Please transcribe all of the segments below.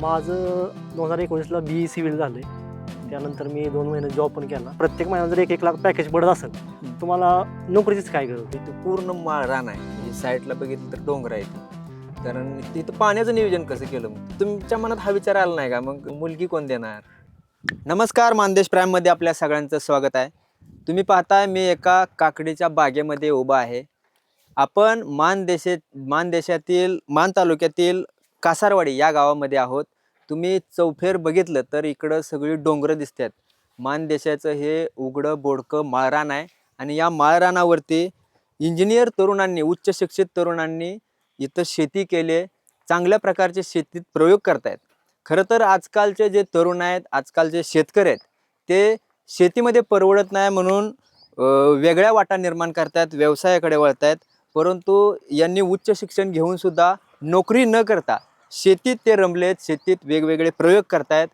माझं दोन हजार एकोणीसला बी सिव्हिल झालं त्यानंतर मी दोन महिने जॉब पण केला. प्रत्येक महिन्यात जर एक एक लाख पॅकेज पडत असेल तुम्हाला नोकरीचीच काय गरज तिथं पूर्ण माळ रान आहे. म्हणजे साईडला बघितलं तर डोंगर आहे ते कारण तिथं पाण्याचं नियोजन कसं केलं? मग तुमच्या मनात हा विचार आला नाही का? मग मुलगी कोण देणार? नमस्कार मानदेश प्राईममध्ये आपल्या सगळ्यांचं स्वागत आहे. तुम्ही पाहताय मी एका काकडीच्या बागेमध्ये उभा आहे. आपण मानदेशे मानदेशातील मान तालुक्यातील कासारवाडी या गावामध्ये आहोत. तुम्ही चौफेर बघितलं तर इकडं सगळी डोंगरं दिसतात. मानदेशाचं हे उघडं बोडकं माळरान आहे. आणि या माळरानावरती इंजिनियर तरुणांनी उच्च शिक्षित तरुणांनी इथं शेती केली चांगल्या प्रकारचे शेतीत प्रयोग करतायत. खरं तर आजकालचे जे तरुण आहेत आजकालचे शेतकरी आहेत ते शेतीमध्ये परवडत नाही म्हणून वेगळ्या वाटा निर्माण करतायत व्यवसायाकडे वळत आहेत परंतु यांनी उच्च शिक्षण घेऊनसुद्धा नोकरी न करता शेतीत ते रमलेत शेतीत वेगवेगळे प्रयोग करतायत.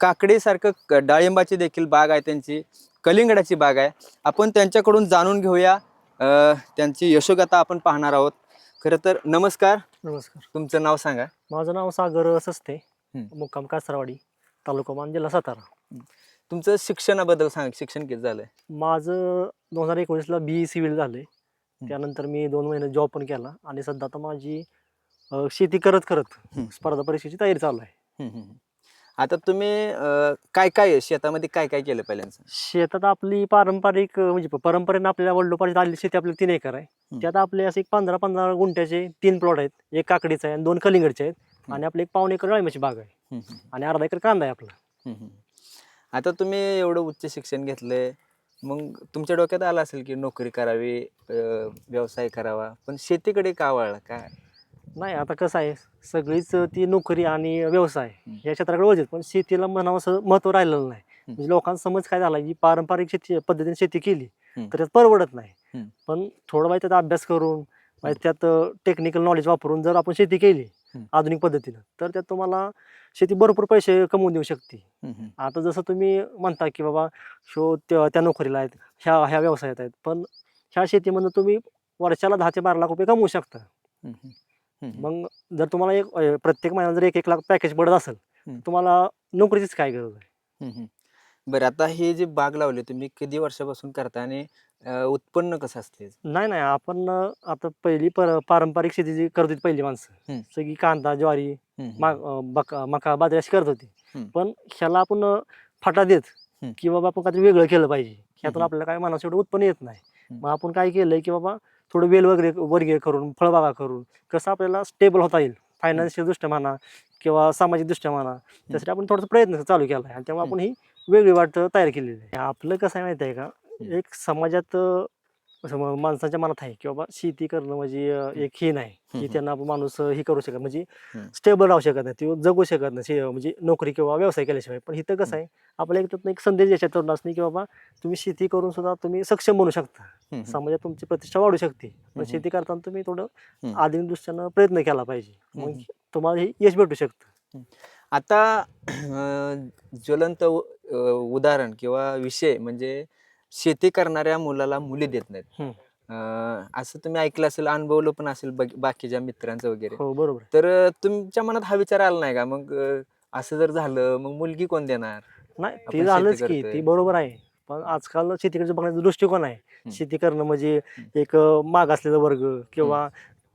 काकडीसारखं क- डाळिंबाची देखील बाग आहे त्यांची कलिंगडाची बाग आहे. आपण त्यांच्याकडून जाणून घेऊया त्यांची यशोगाथा आपण पाहणार आहोत. खरं तर नमस्कार. नमस्कार. तुमचं नाव सांगा. माझं नाव सागर सस्ते हं. मुक्काम कासरावाडी तालुका मान जिल्हा सातारा तुमचं शिक्षणाबद्दल सांगा शिक्षण किती झालंय? माझं दोन हजार एकोणीसला बी सिव्हिल झालं त्यानंतर मी दोन महिने जॉब पण केला आणि सध्या आता माझी अ, शेती करत करत. स्पर्धा परीक्षेची तयारी चालू आहे हम्म, हम्म. आता तुम्ही अ, काय काय शेतामध्ये काय काय केलं पहिल्यांदा शेतात आपली पारंपरिक अ, म्हणजे प- परंपरेनं आपल्या वडिलोपार्जित आलेली शेती आपली तीन एकर आहे. त्यात आपले असे एक पंधरा पंधरा गुंठ्याचे तीन प्लॉट आहेत एक काकडीचा आहे आणि दोन कलिंगडचे आहेत. आणि आपले एक पाऊन एकर डाळिंबाची बाग आहे हम्म, हम्म. आणि अर्धा एकर कांदा आहे आपला हम्म. आता तुम्ही एवढं उच्च शिक्षण घेतलंय मग तुमच्या डोक्यात आलं असेल की नोकरी करावी अ, व्यवसाय करावा पण शेतीकडे का वळला काय नाही आता कसं आहे सगळीच ती नोकरी आणि व्यवसाय. या क्षेत्राकडे वळतात पण शेतीला म्हणावं असं महत्त्व राहिलेलं नाही म्हणजे लोकांचा समज काय झाला की पारंपरिक शेती पद्धतीने शेती केली. तर त्यात परवडत नाही. पण थोडं माहिती त्यात अभ्यास करून त्यात टेक्निकल नॉलेज वापरून जर आपण शेती केली. आधुनिक पद्धतीनं तर त्यात तुम्हाला शेती भरपूर पैसे कमवून देऊ शकते. आता जसं तुम्ही म्हणता की बाबा शो त्या नोकरीला आहेत ह्या ह्या व्यवसायात आहेत पण ह्या शेतीमधून तुम्ही वर्षाला दहा ते बारा लाख रुपये कमवू शकता. मग जर तुम्हाला एक अ, प्रत्येक महिन्याला जर एक एक लाख पॅकेज पडत असेल. तुम्हाला नोकरीचीच काय गरज आहे हम्म. बरं आता हे जे बाग लावले तुम्ही किती वर्षापासून करता आणि अ, उत्पन्न कसं असते याचं? नाही नाही आपण अ, आता पहिली पर पारंपरिक शेती जी करत होती पहिली माणसं. सगळी कांदा ज्वारी हम्म, मा हम्म. अ, बका मका बाजरी अशी करत होती. पण ह्याला आपण अ, फाटा देत हं. की बाबा आपण काहीतरी वेगळं केलं पाहिजे ह्यातून. आपल्याला काय मनाचं एवढं उत्पन्न येत नाही. मग आपण काय केलंय की बाबा थोडं वेल वगैरे वर्गीय करून फळबागा करून कसं आपल्याला स्टेबल होता येईल फायनान्शियल दृष्ट्या म्हणा किंवा सामाजिक दृष्ट्या म्हणा त्यासाठी आपण थोडासा प्रयत्न चालू केला आहे आणि त्यामुळे हं. आपण ही वेगळी वाट तयार केलेली आहे आपलं कसं आहे माहिती आहे का. एक समाजात असं माणसाच्या मनात आहे की बाबा शेती करणं म्हणजे एक हे नाही की. त्यांना माणूस हे करू शकत म्हणजे. स्टेबल राहू शकत नाही ते जगू शकत नाही म्हणजे नोकरी किंवा व्यवसाय केल्याशिवाय पण इथं कसं आहे आपल्या एक त्यातनं एक संदेश द्यायचा तरुण असणे की बाबा तुम्ही शेती करून सुद्धा तुम्ही सक्षम बनू शकता. समाजात तुमची प्रतिष्ठा वाढू शकते पण. शेती करताना तुम्ही थोडं. आधुनिक दृष्ट्यानं प्रयत्न केला पाहिजे मग. तुम्हाला हे यश भेटू शकतं आता ज्वलंत उदाहरण किंवा विषय म्हणजे शेती करणाऱ्या मुलाला मुली देत नाहीत. हम्म. अं, असं तुम्ही ऐकलं असेल अनुभवलं पण असेल बग- बाकीच्या मित्रांचं वगैरे. हो बरोबर आहे. तर अं, तुमच्या मनात हा विचार आला नाही का? मग अं, असं जर झालं मग मुलगी कोण देणार? नाही आपण ते शेती झालंच की करतोय. ते बरोबर आहे. पण आजकाल शेतीकडे बघण्याचा दृष्टिकोन आहे. शेती करणं म्हणजे एक अ, माग असलेला वर्ग किंवा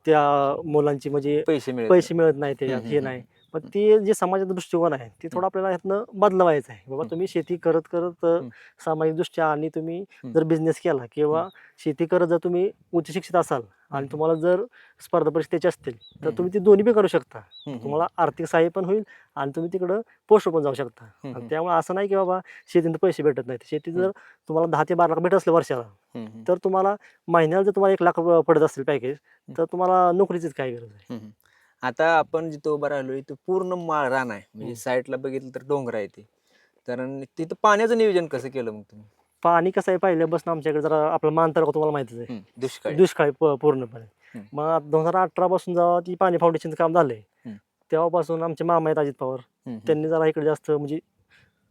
त्या मुलांची म्हणजे पैसे मिळत पैसे मिळत नाही त्याच्यात हम्म, हे हम्म, नाही. पण ते जे समाजाचा दृष्टिकोन आहे ते थोडं आपल्याला ह्यातनं बदलवायचं आहे बाबा. तुम्ही शेती करत करत. सामाजिक दृष्ट्या आणि तुम्ही. जर बिझनेस केला किंवा शेती करत जर तुम्ही उच्च शिक्षित असाल आणि. तुम्हाला जर स्पर्धा परीक्षेचे असतील तर. तुम्ही ते दोन्ही बी करू शकता. तुम्हाला आर्थिक सहाय्य पण होईल आणि तुम्ही तिकडं पोस्ट पण जाऊ शकता. त्यामुळे असं नाही की बाबा शेतीत पैसे भेटत नाहीत शेती जर तुम्हाला दहा ते बारा लाख भेटत असले वर्षाला. तर तुम्हाला महिन्याला जर तुम्हाला एक लाख पडत असेल पॅकेज तर तुम्हाला नोकरीचीच काय गरज आहे. आता आपण जिथं उभं राहिलो इथं पूर्ण माळ रान आहे म्हणजे हम्म. साईडला बघितलं तर डोंगर आहे ते कारण तिथं पाण्याचं नियोजन कसं केलं मग तुम्ही पाणी कसं आहे पहिल्यापासून आमच्याकडे जरा आपलं मान तालुका तुम्हाला माहितीच आहे हम्म. दुष्काळ दुष्काळी प- पूर्णपणे हम्म. मग दोन हजार अठरा पासून जेव्हा ती पाणी फाउंडेशनचं काम झालंय हम्म. तेव्हापासून आमचे मामा आहेत अजित पवार हम्म, हम्म. त्यांनी जरा इकडे जास्त म्हणजे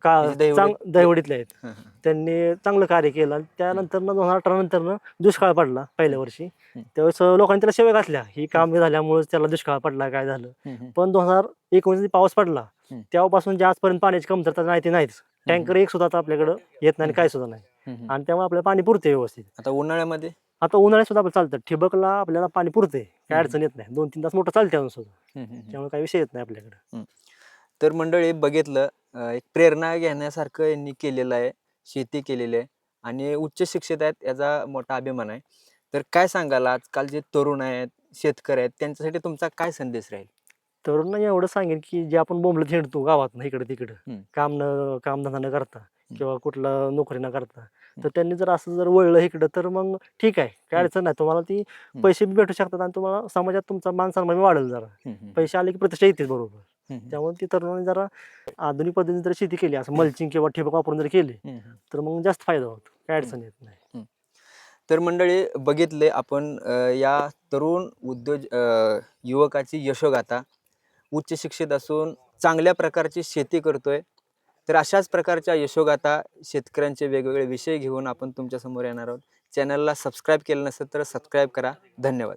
का म्हणजे चांग दहिवडीतले आहेत. हं, हं. त्यांनी चांगलं कार्य केलं आणि त्यानंतर दोन हजार अठरा नंतर दुष्काळ पडला पहिल्या वर्षी. त्यावेळेस लोकांनी त्याला शेव्या घातल्या. ही काम झाल्यामुळे त्याला दुष्काळ पडला काय झालं. पण दोन हजार एकोणीस पाऊस पडला. तेव्हापासून जे आजपर्यंत पाण्याची कमतरता नाही ती नाहीच. टँकर एक सुद्धा आता आपल्याकडं येत नाही आणि काय सुद्धा नाही. आणि त्यामुळे आपल्याला पाणी पुरते व्यवस्थित. आता उन्हाळ्यामध्ये? आता उन्हाळ्यात सुद्धा आपलं चालतं. ठिबकला आपल्याला पाणी पुरते काय. अडचण येत नाही. दोन तीन तास मोठं चालते अजून सुद्धा. त्यामुळे काही विषय येत नाही आपल्याकडे. तर मंडळी बघितलं एक प्रेरणा घेण्यासारखं यांनी केलेलं आहे शेती केलेली आहे आणि उच्च शिक्षित आहेत याचा मोठा अभिमान आहे. तर काय सांगाल? आजकाल जे तरुण आहेत शेतकरी आहेत त्यांच्यासाठी तुमचा काय संदेश राहील? तरुणांना एवढं सांगेन की जे आपण बोंबलत हिंडतो गावात इकडे तिकडं. काम न कामधंदा न करता किंवा कुठला नोकरी न करता तर त्यांनी जर असं जर वळलं इकडं तर मग ठीक आहे काय. अडचण नाही. तुम्हाला ती पैसे बी भेटू शकतात आणि तुम्हाला समाजात तुमचा मान सन्मान वाढेल जरा. पैसे आले की प्रतिष्ठा येते बरोबर. त्यामुळे ती तरुणांनी जरा आधुनिक पद्धतीने जर शेती केली असं मल्चिंग किंवा ठिबक वापरून जर केली. तर मग जास्त फायदा होतो. काय अडचण येत नाही. तर मंडळी बघितले आपण या तरुण उद्योज युवकाची यशोगाथा. उच्च शिक्षित असून चांगल्या प्रकारची शेती करतोय. तर अशाच प्रकारच्या यशोगाथा शेतकऱ्यांचे वेगवेगळे विषय घेऊन आपण तुमच्यासमोर येणार आहोत. चॅनलला सबस्क्राईब केलं नसेल तर सबस्क्राईब करा. धन्यवाद.